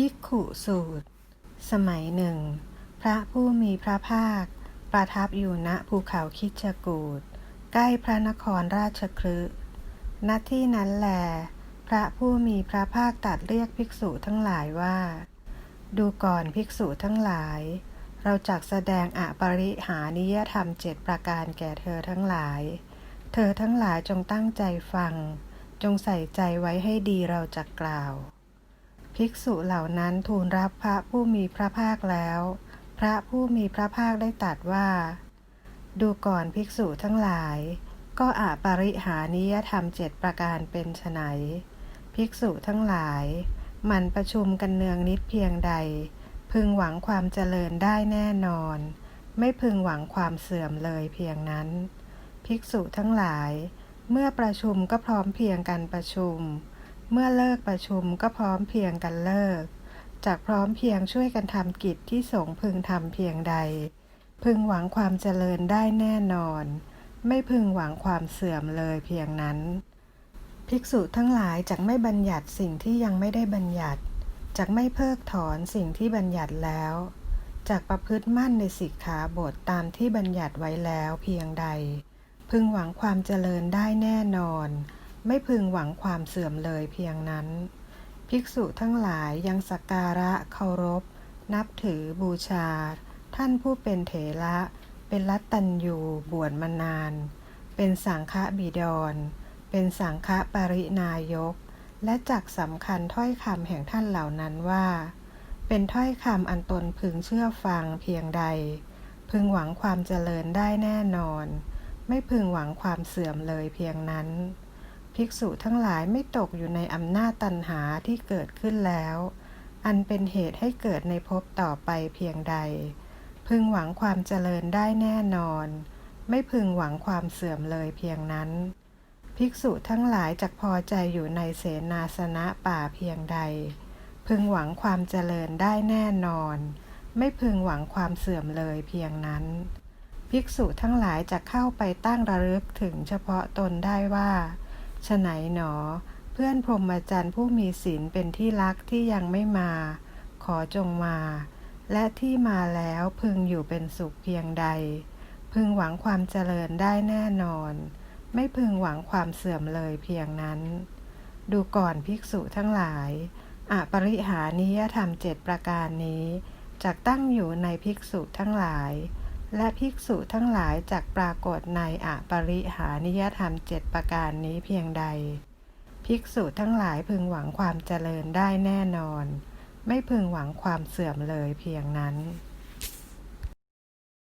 ภิกขุสูตร สมัยหนึ่ง พระผู้มีพระภาค ประทับอยู่ณภูเขาคิชกูดใกล้พระนครราชคฤห์ณที่นั้นแล พระผู้มีพระภาคตัดเรียกภิกษุทั้งหลายว่า ดูก่อนภิกษุทั้งหลาย เราจักแสดงอปริหานิยธรรมเจ็ดประการแก่เธอทั้งหลาย เธอทั้งหลายจงตั้งใจฟัง จงใส่ใจไว้ให้ดีเราจะกล่าว ภิกษุเหล่านั้นทูลรับพระผู้มีพระภาคแล้ว พระผู้มีพระภาคได้ตรัสว่า ดูก่อนภิกษุทั้งหลาย ก็อาปริหานิยธรรมเจ็ดประการเป็นไฉนภิกษุทั้งหลาย มันประชุมกันเนืองนิดเพียงใด พึงหวังความเจริญได้แน่นอน ไม่พึงหวังความเสื่อมเลยเพียงนั้น ภิกษุทั้งหลาย เมื่อประชุมก็พร้อมเพียงกันประชุม เมื่อเลิกประชุมก็พร้อมเพียงกันเลิก จากพร้อมเพียงช่วยกันทำกิจที่สงพึงทำเพียงใด พึงหวังความเจริญได้แน่นอน ไม่พึงหวังความเสื่อมเลยเพียงนั้น ภิกษุทั้งหลายจากไม่บัญญัติสิ่งที่ยังไม่ได้บัญญัติจากไม่เพิกถอนสิ่งที่บัญญัติแล้วจากประพฤติมั่นในสิกขาบทตามที่บัญญัติไว้แล้วเพียงใด พึงหวังความเจริญได้แน่นอน ไม่พึงหวังความเสื่อมเลยเพียงนั้น ภิกษุทั้งหลายยังสักการะเคารพ นับถือบูชา ท่านผู้เป็นเถระเป็นรัตตัญยูบวชมานาน เป็นสังฆบิดร เป็นสังฆปรินายก และจักสำคัญถ้อยคำแห่งท่านเหล่านั้นว่า เป็นถ้อยคำอันตนพึงเชื่อฟังเพียงใด พึงหวังความเจริญได้แน่นอน ไม่พึงหวังความเสื่อมเลยเพียงนั้น ภิกษุทั้งหลายไม่ตกอยู่ในอำนาจตัณหาที่เกิดขึ้นแล้ว อันเป็นเหตุให้เกิดในภพต่อไปเพียงใด พึงหวังความเจริญได้แน่นอน ไม่พึงหวังความเสื่อมเลยเพียงนั้น ภิกษุทั้งหลายจักพอใจอยู่ในเสนาสนะป่าเพียงใด พึงหวังความเจริญได้แน่นอน ไม่พึงหวังความเสื่อมเลยเพียงนั้น ภิกษุทั้งหลายจะเข้าไปตั้งระลึกถึงเฉพาะตนได้ว่า ฉไหนหนอ เพื่อนพรหมจรรย์ผู้มีศีลเป็นที่รักที่ยังไม่มา ขอจงมา และที่มาแล้วพึงอยู่เป็นสุขเพียงใด พึงหวังความเจริญได้แน่นอน ไม่พึงหวังความเสื่อมเลยเพียงนั้น ดูก่อนภิกษุทั้งหลายอปริหานิยธรรมเจ็ดประการนี้จักตั้งอยู่ในภิกษุทั้งหลาย และภิกษุทั้งหลายจากปรากฏในอปริหานิยธรรมเจ็ดประการนี้เพียงใด ภิกษุทั้งหลายพึงหวังความเจริญได้แน่นอน ไม่พึงหวังความเสื่อมเลยเพียงนั้น